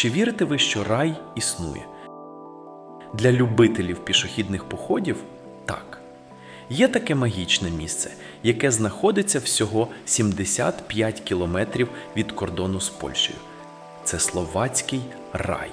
Чи вірите ви, що рай існує? Для любителів пішохідних походів так. Є таке магічне місце, яке знаходиться всього 75 кілометрів від кордону з Польщею. Це словацький рай.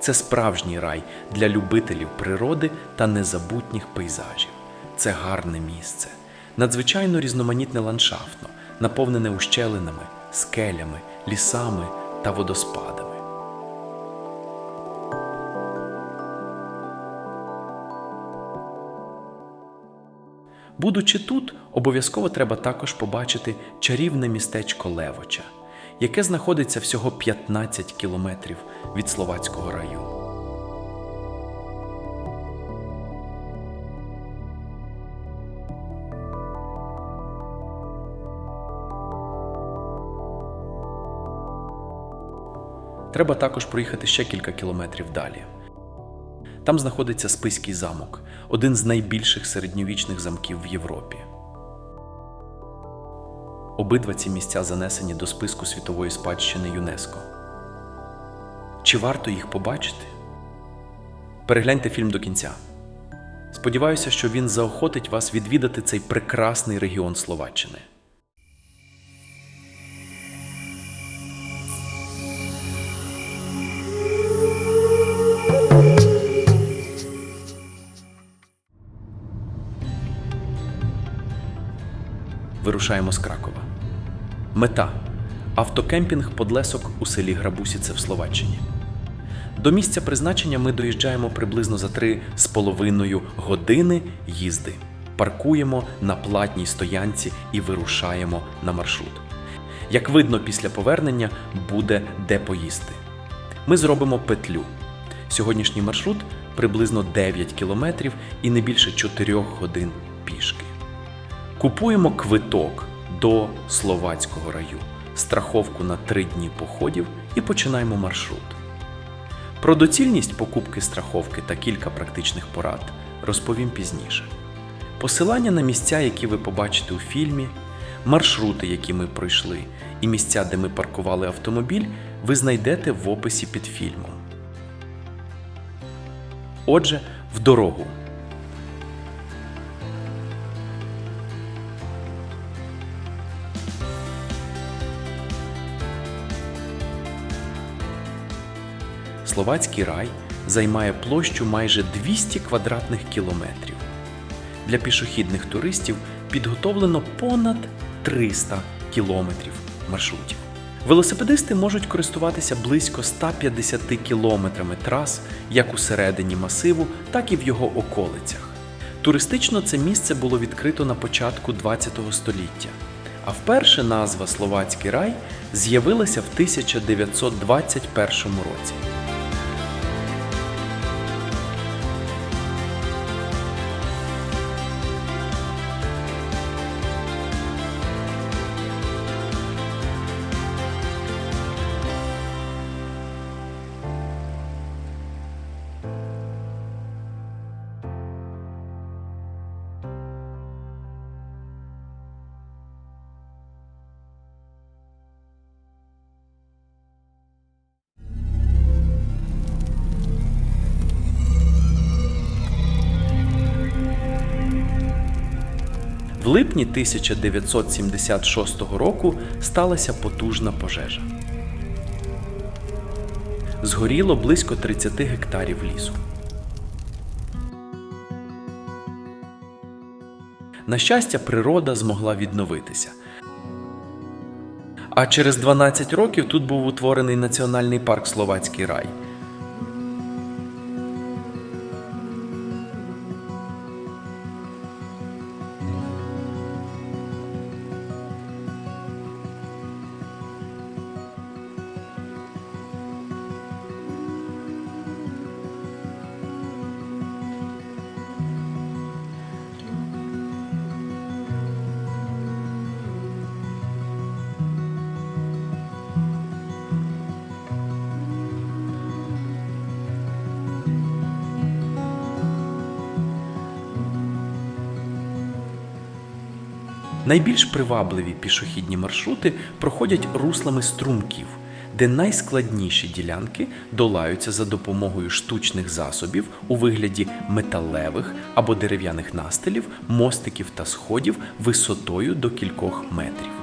Це справжній рай для любителів природи та незабутніх пейзажів. Це гарне місце, надзвичайно різноманітне ландшафтно, наповнене ущелинами, скелями, лісами та водоспадами. Будучи тут, обов'язково треба також побачити чарівне містечко Левоча, яке знаходиться всього 15 кілометрів від Словацького раю. Треба також проїхати ще кілька кілометрів далі. Там знаходиться Списький замок, один з найбільших середньовічних замків в Європі. Обидва ці місця занесені до списку світової спадщини ЮНЕСКО. Чи варто їх побачити? Перегляньте фільм до кінця. Сподіваюся, що він заохотить вас відвідати цей прекрасний регіон Словаччини. Вирушаємо з Кракова. Мета автокемпінг Подлесок у селі Грабусіце в Словаччині. До місця призначення ми доїжджаємо приблизно за три з половиною години їзди. Паркуємо на платній стоянці і вирушаємо на маршрут. Як видно, після повернення буде де поїсти. Ми зробимо петлю. Сьогоднішній маршрут приблизно 9 кілометрів і не більше 4 годин. Купуємо квиток до Словацького раю, страховку на 3 дні походів і починаємо маршрут. Про доцільність покупки страховки та кілька практичних порад розповім пізніше. Посилання на місця, які ви побачите у фільмі, маршрути, які ми пройшли, і місця, де ми паркували автомобіль, ви знайдете в описі під фільмом. Отже, в дорогу. Словацький рай займає площу майже 200 квадратних кілометрів. Для пішохідних туристів підготовлено понад 300 кілометрів маршрутів. Велосипедисти можуть користуватися близько 150 кілометрами трас як у середині масиву, так і в його околицях. Туристично це місце було відкрито на початку ХХ століття, а вперше назва Словацький рай з'явилася в 1921 році. Липні 1976 року сталася потужна пожежа. Згоріло близько 30 гектарів лісу. На щастя, природа змогла відновитися. А через 12 років тут був утворений національний парк Словацький рай. Найбільш привабливі пішохідні маршрути проходять руслами струмків, де найскладніші ділянки долаються за допомогою штучних засобів у вигляді металевих або дерев'яних настилів, мостиків та сходів висотою до кількох метрів.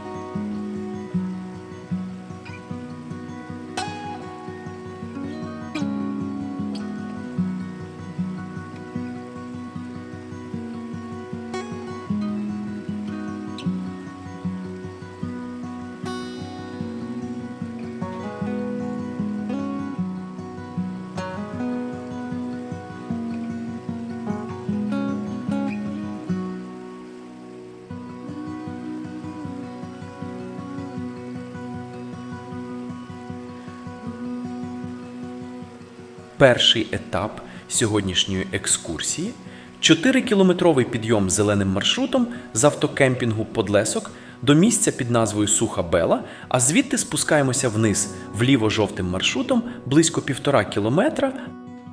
Перший етап сьогоднішньої екскурсії 4-кілометровий підйом зеленим маршрутом з автокемпінгу Подлесок до місця під назвою Суха Бела, а звідти спускаємося вниз вліво жовтим маршрутом близько півтора кілометра,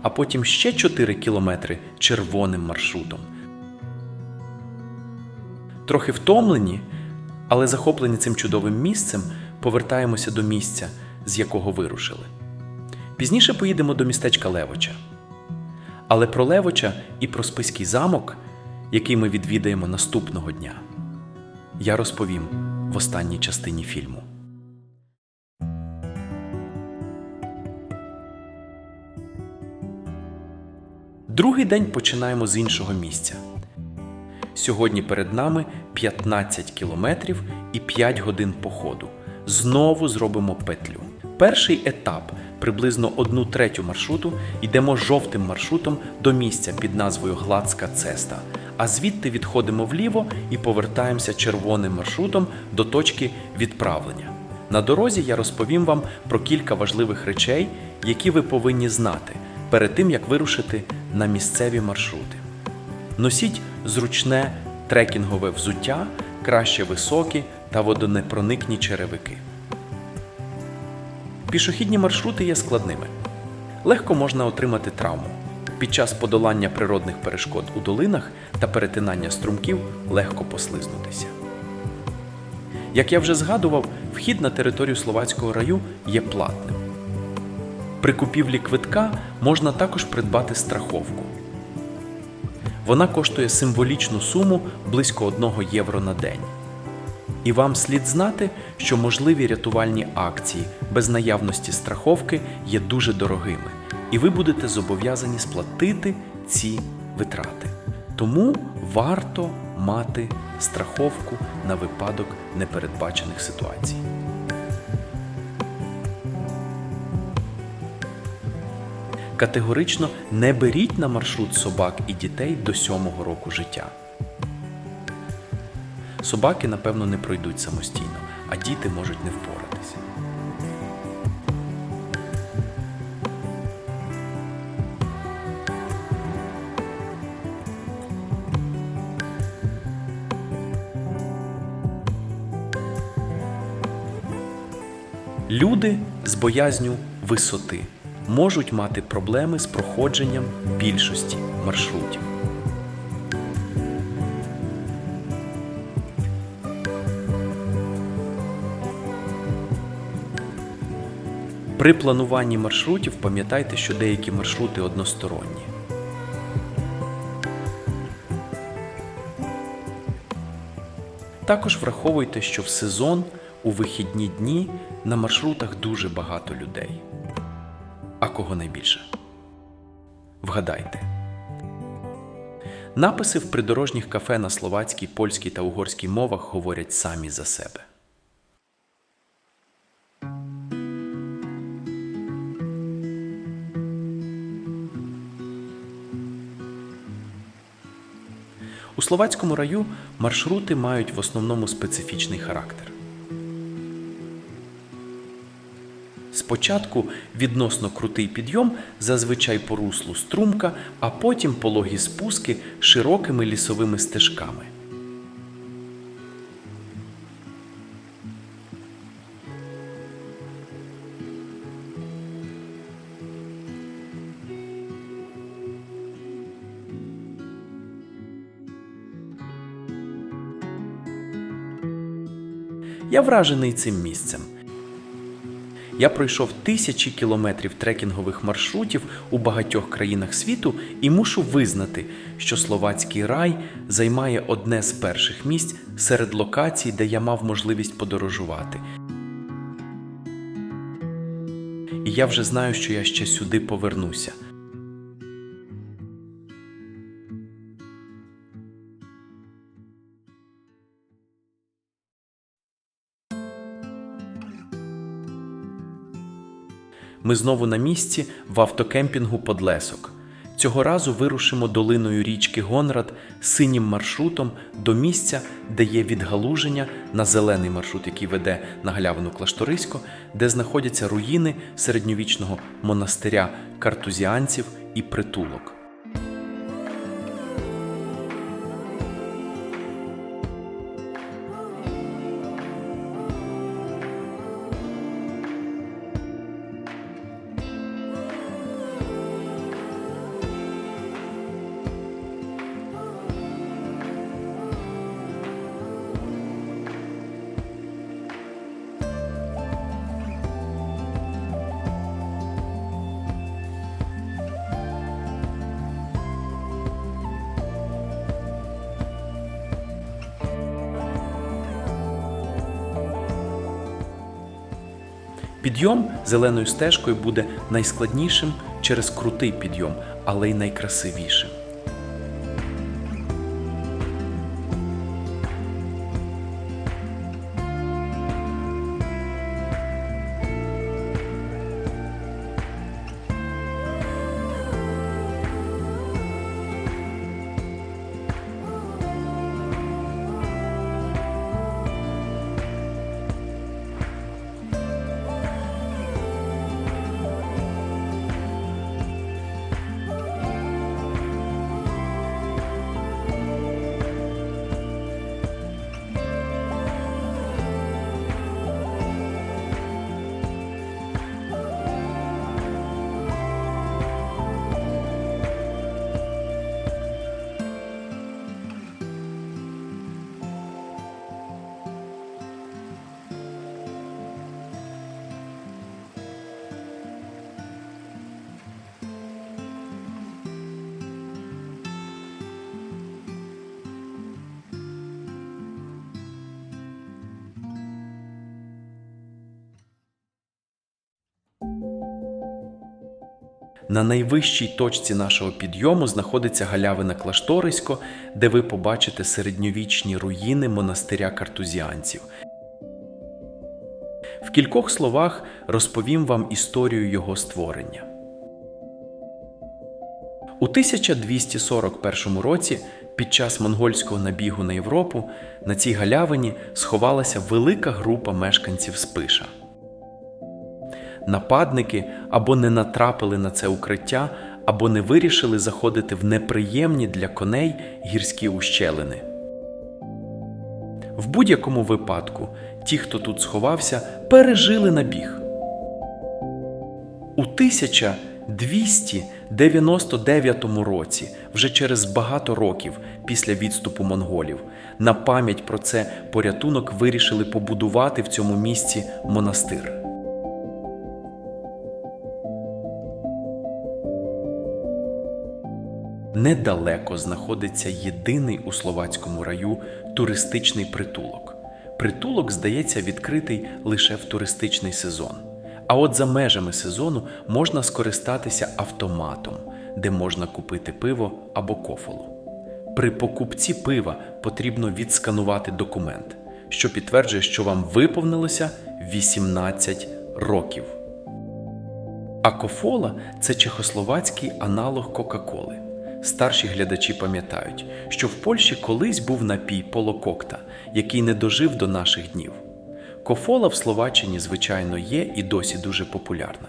а потім ще 4 кілометри червоним маршрутом. Трохи втомлені, але захоплені цим чудовим місцем, повертаємося до місця, з якого вирушили. Пізніше поїдемо до містечка Левоча. Але про Левоча і про Списький замок, який ми відвідаємо наступного дня, я розповім в останній частині фільму. Другий день починаємо з іншого місця. Сьогодні перед нами 15 кілометрів і 5 годин походу. Знову зробимо петлю. Перший етап приблизно одну третю маршруту йдемо жовтим маршрутом до місця під назвою Гладська цеста, а звідти відходимо вліво і повертаємося червоним маршрутом до точки відправлення. На дорозі я розповім вам про кілька важливих речей, які ви повинні знати перед тим як вирушити на місцеві маршрути. Носіть зручне трекінгове взуття, краще високі та водонепроникні черевики. Пішохідні маршрути є складними. Легко можна отримати травму. Під час подолання природних перешкод у долинах та перетинання струмків легко послизнутися. Як я вже згадував, вхід на територію Словацького раю є платним. При купівлі квитка можна також придбати страховку. Вона коштує символічну суму близько 1 євро на день. І вам слід знати, що можливі рятувальні акції без наявності страховки є дуже дорогими, і ви будете зобов'язані сплатити ці витрати. Тому варто мати страховку на випадок непередбачених ситуацій. Категорично не беріть на маршрут собак і дітей до сьомого року життя. Собаки, напевно, не пройдуть самостійно, а діти можуть не впоратися. Люди з боязню висоти можуть мати проблеми з проходженням більшості маршрутів. При плануванні маршрутів пам'ятайте, що деякі маршрути односторонні. Також враховуйте, що в сезон у вихідні дні на маршрутах дуже багато людей. А кого найбільше? Вгадайте. Написи в придорожніх кафе на словацькій, польській та угорській мовах говорять самі за себе. Словацькому раю маршрути мають в основному специфічний характер. Спочатку відносно крутий підйом, зазвичай по руслу струмка, а потім пологі спуски широкими лісовими стежками. Я вражений цим місцем. Я пройшов тисячі кілометрів трекінгових маршрутів у багатьох країнах світу і мушу визнати, що словацький рай займає одне з перших місць серед локацій, де я мав можливість подорожувати. І я вже знаю, що я ще сюди повернуся. Ми знову на місці в автокемпінгу Подлесок. Цього разу вирушимо долиною річки Гонрад синім маршрутом до місця, де є відгалуження на зелений маршрут, який веде на галявину Клашторисько, де знаходяться руїни середньовічного монастиря картузіанців і притулок. Підйом зеленою стежкою буде найскладнішим через крутий підйом, але й найкрасивішим. На найвищій точці нашого підйому знаходиться галявина Клашторисько, де ви побачите середньовічні руїни монастиря картузіанців. В кількох словах розповім вам історію його створення. У 1241 році, під час монгольського набігу на Європу, на цій галявині сховалася велика група мешканців Спиша. Нападники або не натрапили на це укриття, або не вирішили заходити в неприємні для коней гірські ущелини. В будь-якому випадку ті, хто тут сховався, пережили набіг. У 1299 році, вже через багато років після відступу монголів, на пам'ять про це порятунок вирішили побудувати в цьому місці монастир. Недалеко знаходиться єдиний у словацькому раю туристичний притулок. Притулок, здається, відкритий лише в туристичний сезон. А от за межами сезону можна скористатися автоматом, де можна купити пиво або кофолу. При покупці пива потрібно відсканувати документ, що підтверджує, що вам виповнилося 18 років. А кофола це чехословацький аналог Кока-Коли. Старші глядачі пам'ятають, що в Польщі колись був напій полококта, який не дожив до наших днів. Кофола в Словаччині, звичайно, є і досі дуже популярна.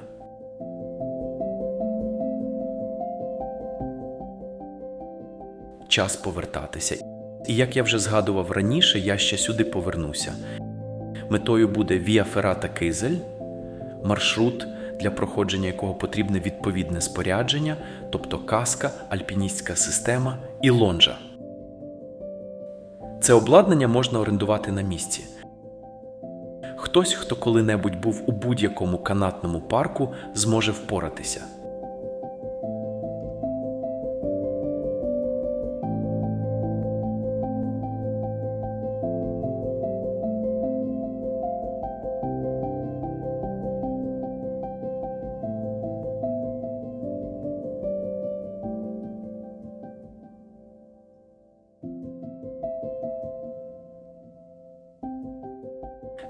Час повертатися. І як я вже згадував раніше, я ще сюди повернуся. Метою буде Віа Феррата Кизель, маршрут, для проходження якого потрібне відповідне спорядження, тобто каска, альпіністська система і лонжа. Це обладнання можна орендувати на місці. Хтось, хто коли-небудь був у будь-якому канатному парку, зможе впоратися.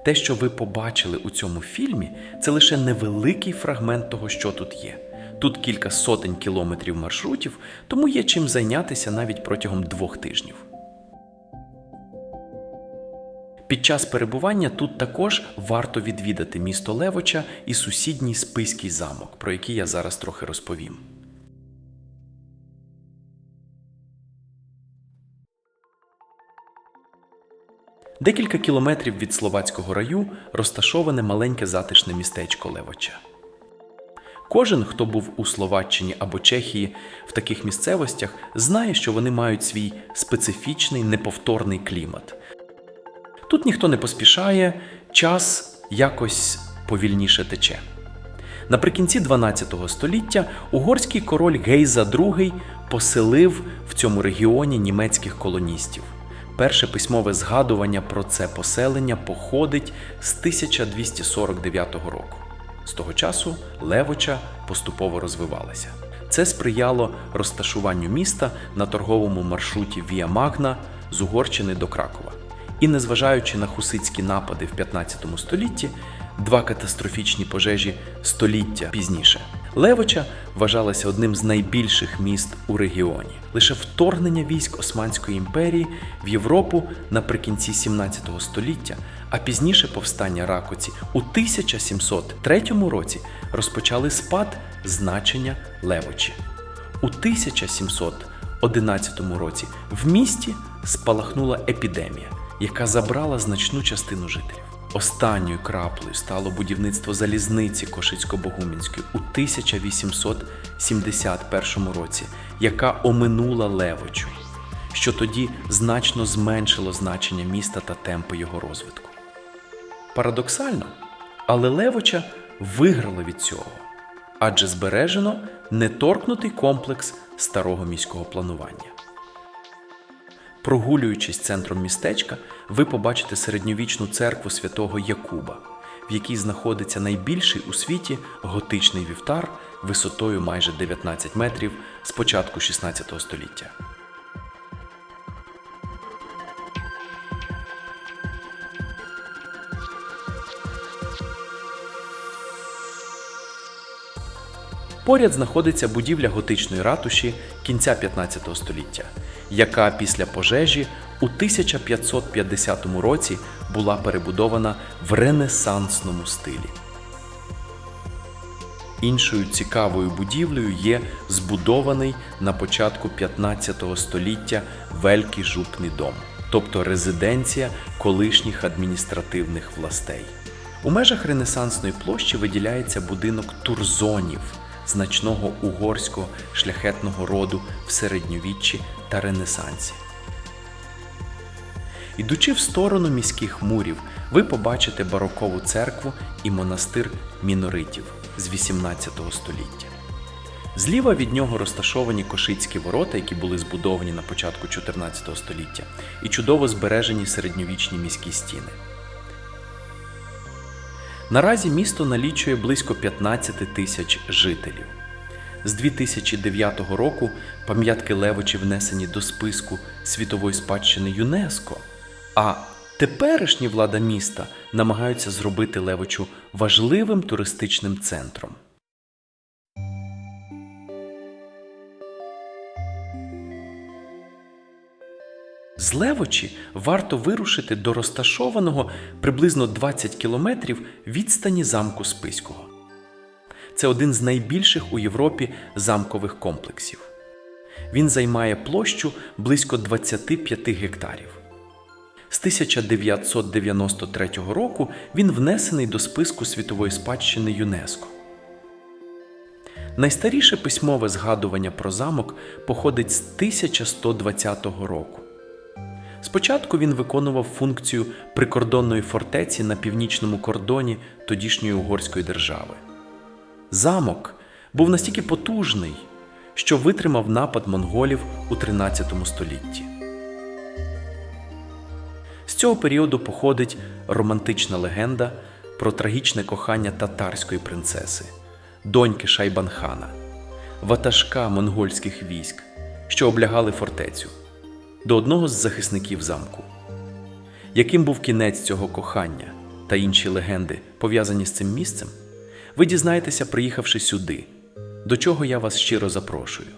Те, що ви побачили у цьому фільмі, це лише невеликий фрагмент того, що тут є. Тут кілька сотень кілометрів маршрутів, тому є чим зайнятися навіть протягом двох тижнів. Під час перебування тут також варто відвідати місто Левоча і сусідній Списький замок, про який я зараз трохи розповім. Декілька кілометрів від Словацького раю розташоване маленьке затишне містечко Левоча. Кожен, хто був у Словаччині або Чехії в таких місцевостях, знає, що вони мають свій специфічний неповторний клімат. Тут ніхто не поспішає, час якось повільніше тече. Наприкінці 12 століття угорський король Гейза II поселив в цьому регіоні німецьких колоністів. Перше письмове згадування про це поселення походить з 1249 року. З того часу Левоча поступово розвивалася. Це сприяло розташуванню міста на торговому маршруті Віа Магна з Угорщини до Кракова. І незважаючи на хуситські напади в 15 столітті, два катастрофічні пожежі століття пізніше. Левоча вважалася одним з найбільших міст у регіоні. Лише вторгнення військ Османської імперії в Європу наприкінці 17 століття, а пізніше повстання Ракоці у 1703 році розпочали спад значення Левочі. У 1711 році в місті спалахнула епідемія, яка забрала значну частину жителів. Останньою краплею стало будівництво залізниці Кошицько-Богумінської у 1871 році, яка оминула Левочу, що тоді значно зменшило значення міста та темпи його розвитку. Парадоксально, але Левоча виграла від цього, адже збережено неторкнутий комплекс старого міського планування. Прогулюючись центром містечка, ви побачите середньовічну церкву святого Якуба, в якій знаходиться найбільший у світі готичний вівтар висотою майже 19 метрів з початку 16 століття. Поряд знаходиться будівля готичної ратуші кінця 15 століття, яка після пожежі у 1550 році була перебудована в ренесансному стилі. Іншою цікавою будівлею є збудований на початку 15 століття Великий жупний дом, тобто резиденція колишніх адміністративних властей. У межах Ренесансної площі виділяється будинок турзонів, значного угорського шляхетного роду в середньовіччі та Ренесансі. Ідучи в сторону міських мурів, ви побачите барокову церкву і монастир міноритів з 18 століття. Зліва від нього розташовані кошицькі ворота, які були збудовані на початку 14 століття, і чудово збережені середньовічні міські стіни. Наразі місто налічує близько 15 тисяч жителів. З 2009 року пам'ятки Левочі внесені до списку світової спадщини ЮНЕСКО, а теперішні влада міста намагаються зробити Левочу важливим туристичним центром. З Левочі варто вирушити до розташованого приблизно 20 кілометрів відстані замку Списького. Це один з найбільших у Європі замкових комплексів. Він займає площу близько 25 гектарів. З 1993 року він внесений до списку світової спадщини ЮНЕСКО. Найстаріше письмове згадування про замок походить з 1120 року. Спочатку він виконував функцію прикордонної фортеці на північному кордоні тодішньої угорської держави. Замок був настільки потужний, що витримав напад монголів у 13 столітті. З цього періоду походить романтична легенда про трагічне кохання татарської принцеси, доньки Шайбанхана, ватажка монгольських військ, що облягали фортецю, до одного з захисників замку. Яким був кінець цього кохання та інші легенди, пов'язані з цим місцем, ви дізнаєтеся, приїхавши сюди, до чого я вас щиро запрошую.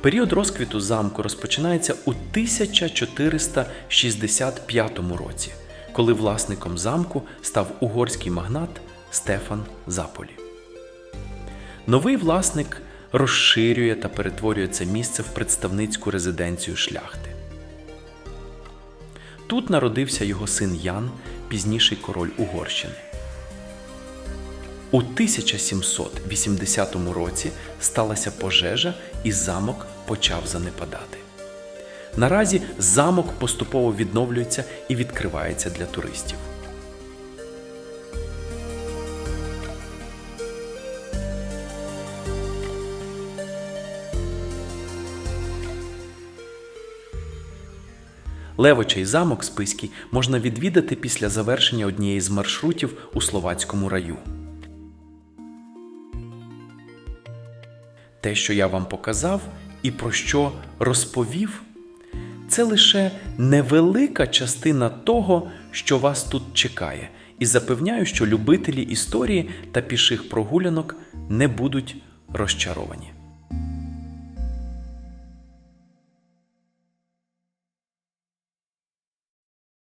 Період розквіту замку розпочинається у 1465 році, коли власником замку став угорський магнат Стефан Заполі. Новий власник розширює та перетворює це місце в представницьку резиденцію шляхти. Тут народився його син Ян, пізніший король Угорщини. У 1780 році сталася пожежа і замок почав занепадати. Наразі замок поступово відновлюється і відкривається для туристів. Левочий замок Списький можна відвідати після завершення однієї з маршрутів у Словацькому раю. Те, що я вам показав і про що розповів, це лише невелика частина того, що вас тут чекає, і запевняю, що любителі історії та піших прогулянок не будуть розчаровані.